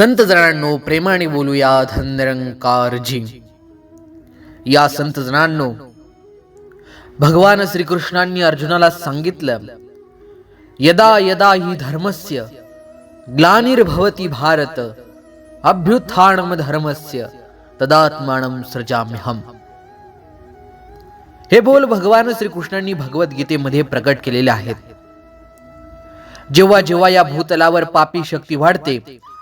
संत जणांनो प्रेमाने बोलूया धनरंकारजी. या संत जणांनो भगवान श्रीकृष्णांनी अर्जुनाला सांगितलं यदा यदा ही धर्मस्य ग्लानिर्भवती भारत अभ्युत्थानम धर्मस्य तदात्मानं सृजाम्यहम. हे बोल भगवान श्रीकृष्णांनी भगवद्गीतेमध्ये प्रकट केलेले आहेत. जेव्हा जेव्हा या भूतलावर पापी शक्ती वाढते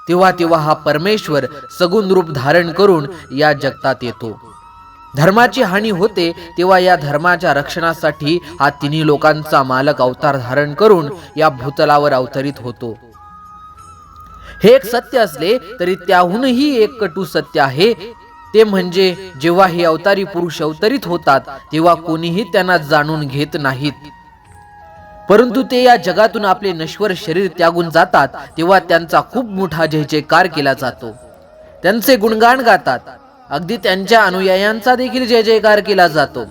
तेव्हा तेव्हा हा परमेश्वर सगुण रूप धारण करून या जगतात येतो. धर्माची हानी होते तेव्हा या धर्माच्या रक्षणासाठी हा तिन्ही लोकांचा मालक अवतार धारण करून या भूतलावर अवतरित होतो. हे एक सत्य असले तरी त्याहूनही एक कटू सत्य आहे. ते म्हणजे जेव्हा हे अवतारी पुरुष अवतरित होतात तेव्हा कोणीही त्यांना जाणून घेत नाहीत. परंतु ते या जगातून आपले नश्वर शरीर त्यागून जातात तेव्हा त्यांचा खूप मोठा जय जयकार केला जातो. त्यांचे गुणगान गातात. अगदी त्यांच्या अनुयायांचा देखील जय जयकार केला जातो.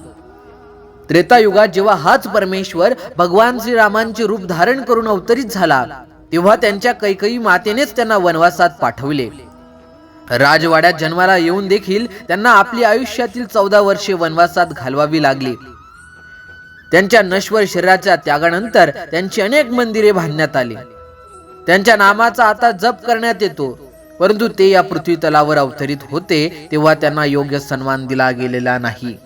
त्रेतायुगात जेव्हा हाच परमेश्वर भगवान श्रीरामांचे रूप धारण करून अवतरित झाला तेव्हा त्यांच्या कैकई मातेनेच त्यांना वनवासात पाठवले. राजवाड्यात जन्माला येऊन देखील त्यांना आपली आयुष्यातील चौदा वर्षे वनवासात घालवावी लागली. त्यांच्या नश्वर शरीराच्या त्यागानंतर त्यांची अनेक मंदिरे बांधण्यात आली. त्यांच्या नामाचा आता जप करण्यात येतो. परंतु ते या पृथ्वी तलावर अवतरित होते तेव्हा त्यांना योग्य सन्मान दिला गेलेला नाही.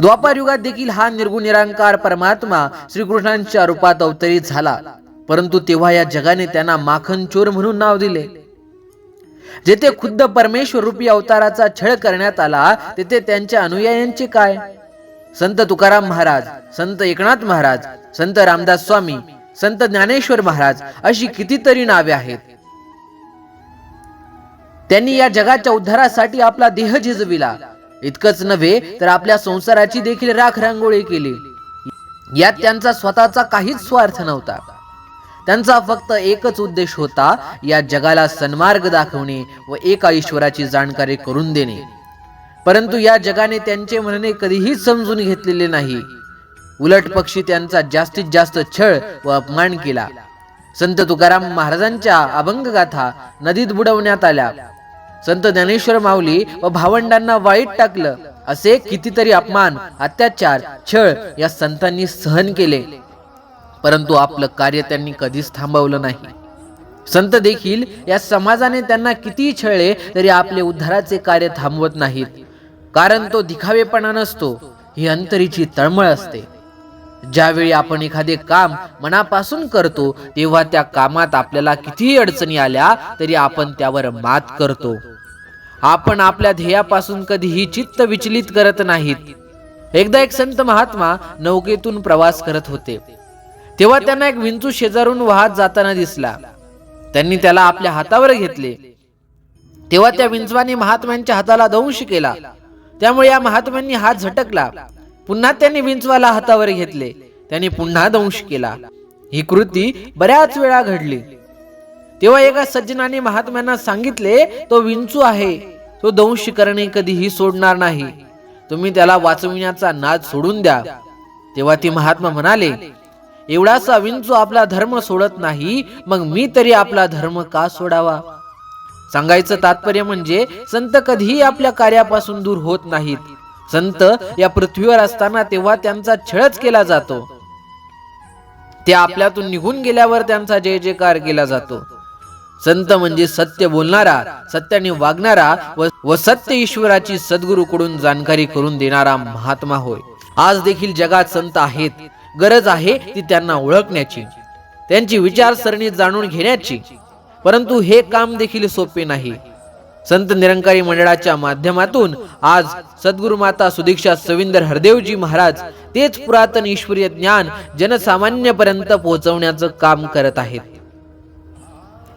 द्वापार युगात देखील हा निर्गुण निरांकार परमात्मा श्रीकृष्णांच्या रूपात अवतरित झाला. परंतु तेव्हा या जगाने त्यांना माखन चोर म्हणून नाव दिले. जेथे खुद्द परमेश्वर रूपी अवताराचा छळ करण्यात आला तेथे त्यांच्या अनुयायांचे काय? संत तुकाराम महाराज संत एकनाथ महाराज संत रामदास स्वामी संत ज्ञानेश्वर महाराज अशी कितीतरी नावे आहेत. त्यांनी या जगाच्या उद्धारासाठी आपला देह झिजविला. इतकंच नव्हे तर आपल्या संसाराची देखील राख रांगोळी केली. यात त्यांचा स्वतःचा काहीच स्वार्थ नव्हता. त्यांचा फक्त एकच उद्देश होता या जगाला सन्मार्ग दाखवणे व एका ईश्वराची जाणकारी करून देणे. परंतु या जगाने त्यांचे म्हणणे कधीही समजून घेतलेले नाही. उलट पक्षी त्यांचा जास्तीत जास्त छळ व अपमान केला. संत तुकाराम महाराजांच्या अभंग गाथा नदीत बुडवण्यात आल्या. संत ज्ञानेश्वर माऊली व भावंडांना वाईट टाकलं. असे कितीतरी अपमान अत्याचार छळ या संतांनी सहन केले. परंतु आपलं कार्य त्यांनी कधीच थांबवलं नाही. संत देखील या समाजाने त्यांना किती छळले तरी आपले उद्धाराचे कार्य थांबवत नाहीत. कारण तो दिखावेपणा नसतो ही अंतरीची तळमळ असते. ज्यावेळी आपण एखादे काम मनापासून करतो तेव्हा त्या कामात आपल्याला कितीही अडचणी आल्या तरी आपण त्यावर मात करतो. आपण आपल्या ध्येयापासून कधीही चित्त विचलित करत नाहीत. एकदा एक संत महात्मा नौकेतून प्रवास करत होते. तेव्हा त्यांना एक विंचू शेजारून वाहत जाताना दिसला. त्यांनी त्याला आपल्या हातावर घेतले. तेव्हा त्या विंचवाने महात्म्यांच्या हाताला दंश केला. त्यामुळे या महात्म्यांनी हात झटकला. पुन्हा त्यांनी विंचवाला हातावर घेतले. त्यांनी पुन्हा दंश केला. ही कृती बऱ्याच वेळा घडली. तेव्हा एका सज्जनाने महात्म्यांना सांगितले तो विंचू आहे. तो दंश करणे कधीही सोडणार नाही. तुम्ही त्याला वाचविण्याचा नाद सोडून द्या. तेव्हा ती महात्मा म्हणाले एवढासा विंचू आपला धर्म सोडत नाही. मग मी तरी आपला धर्म का सोडावा? सांगायचं तात्पर्य म्हणजे संत कधीही आपल्या कार्यापासून दूर होत नाहीत. संत या पृथ्वीवर असताना तेव्हा त्यांचा छळच केला जातो. ते आपल्यातून निघून गेल्यावर त्यांचा जय जयकार केला जातो. संत म्हणजे सत्य बोलणारा सत्याने वागणारा व- व सत्य ईश्वराची सद्गुरूकडून जाणकारी करून देणारा महात्मा होय. आज देखील जगात संत आहेत. गरज आहे ती त्यांना ओळखण्याची. त्यांची विचारसरणी जाणून घेण्याची. परंतु हे काम देखील सोपे नाही. संत निरंकारी मंडळाच्या माध्यमातून आज सद्गुरु माता सुदीक्षा सविंदर हरदेवजी महाराज तेच पुरातन ईश्वरीय ज्ञान जनसामान्यपर्यंत पोहोचवण्याचं काम करत आहेत.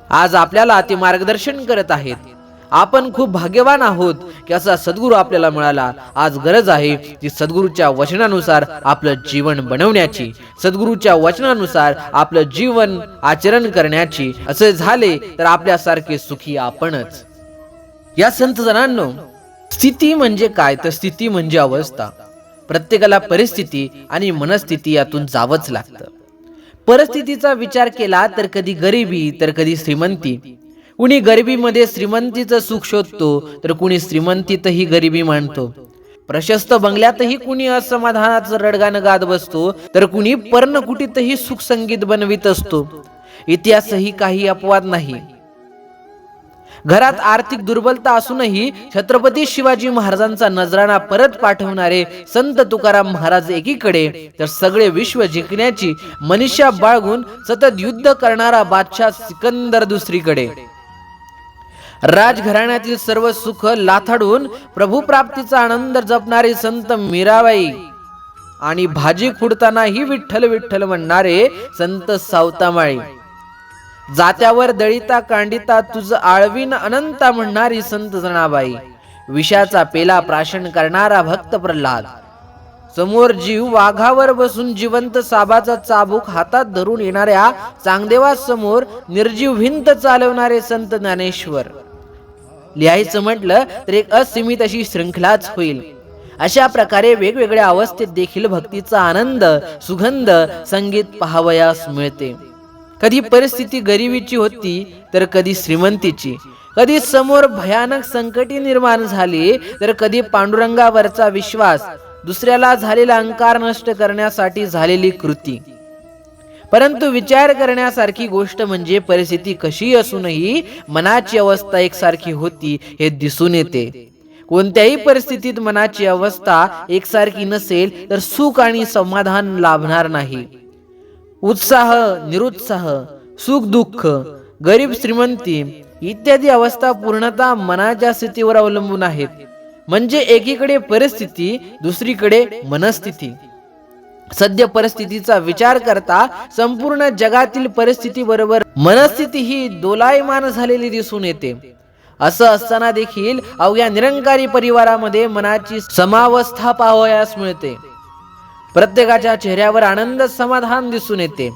आज आपल्याला ते मार्गदर्शन करत आहेत. आपण खूप भाग्यवान आहोत की असा सद्गुरू आपल्याला मिळाला. आज गरज आहे ती सद्गुरूच्या वचनानुसार आपलं जीवन बनवण्याची सद्गुरूच्या वचनानुसार आपलं जीवन आचरण करण्याची. असे झाले तर आपल्यासारखे सुखी आपणच. या संत जणांनो स्थिती म्हणजे काय? तर स्थिती म्हणजे अवस्था. प्रत्येकाला परिस्थिती आणि मनस्थिती यातून जावंच लागतं. परिस्थितीचा विचार केला तर कधी गरिबी तर कधी श्रीमंती. कुणी गरिबीमध्ये श्रीमंतीचं सुख शोधतो तर कुणी श्रीमंतीतही गरिबी मानतो प्रशस्त बंगल्यातही कुणी असमाधानाचं रडगाणं गात बसतो तर कुणी पर्णकुटीतही सुख संगीत बनवित असतो. इतिहासही काही अपवाद नाही. घरात आर्थिक दुर्बलता असूनही छत्रपती शिवाजी महाराजांचा नजराणा परत पाठवणारे संत तुकाराम महाराज एकीकडे तर सगळे विश्व जिंकण्याची मनीषा बाळगून सतत युद्ध करणारा बादशाह सिकंदर दुसरीकडे. राजघराण्यातील सर्व सुख लाथाडून प्रभुप्राप्तीचा आनंद जपणारे संत मीराबाई. आणि भाजी खुडतानाही विठ्ठल विठ्ठल म्हणणारे संत सावतामाळी. जात्यावर दळिता कांडिता तुझ आळवीन अनंता म्हणणारी संत जनाबाई. विषाचा पेला प्राशन करणारा भक्त प्रल्हाद. समोर जीव वाघावर बसून जिवंत साबाचा चाबूक हातात धरून येणाऱ्या चांगदेवा समोर निर्जीव भिंत चालवणारे संत ज्ञानेश्वर. लिहायचं म्हटलं तर एक असीमित अशी शृंखलाच होईल. अशा प्रकारे वेगवेगळ्या अवस्थेत देखील भक्तीचा आनंद सुगंध संगीत पाहावयास मिळते. कधी परिस्थिती गरिबीची होती तर कधी श्रीमंतीची. कधी समोर भयानक संकटी निर्माण झाली तर कधी पांडुरंगावरचा विश्वास. दुसऱ्याला झालेला अंकार नष्ट करण्यासाठी झालेली कृती. परंतु विचार करण्यासारखी गोष्ट म्हणजे परिस्थिती कशी असूनही मनाची अवस्था एकसारखी होती हे दिसून येते. कोणत्याही परिस्थितीत मनाची अवस्था एकसारखी नसेल तर सुख आणि समाधान लाभणार नाही. उत्साह निरुत्साह सुख दुःख गरीब श्रीमंती इत्यादी अवस्था पूर्णतः मनाच्या स्थितीवर अवलंबून आहेत. म्हणजे एकीकडे परिस्थिती दुसरीकडे मनस्थिती. सद्य परिस्थितीचा विचार करता संपूर्ण जगातील परिस्थिती बरोबर मनस्थिती ही दोलायमान झालेली दिसून येते. असं असताना देखील अवघ्या निरंकारी परिवारामध्ये मनाची समावस्था पाहावयास मिळते. प्रत्येकाच्या चेहऱ्यावर आनंद समाधान दिसून येते.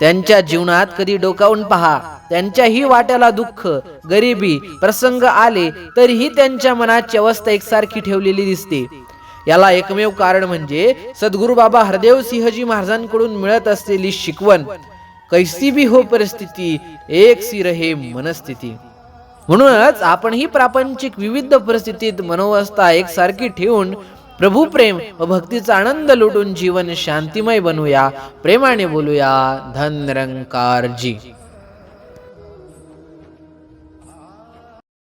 त्यांच्या जीवनात कधी डोकावून पहा. त्यांच्याही वाट्याला दुःख गरिबी प्रसंग आले तरीही त्यांच्या मनाची अवस्था एकसारखी ठेवलेली दिसते. याला एकमेव कारण म्हणजे सद्गुरु बाबा हरदेव सिंहजी महाराजांकडून मिळत असलेली शिकवण. कैसी बी हो परिस्थिती एक सी रहे मनस्थिती. म्हणूनच आपण ही प्रापंचिक विविध परिस्थितीत मनोवस्था एकसारखी ठेवून प्रभू प्रेम व भक्तीचा आनंद लुटून जीवन शांतिमय बनवूया प्रेमाने बोलूया धन जी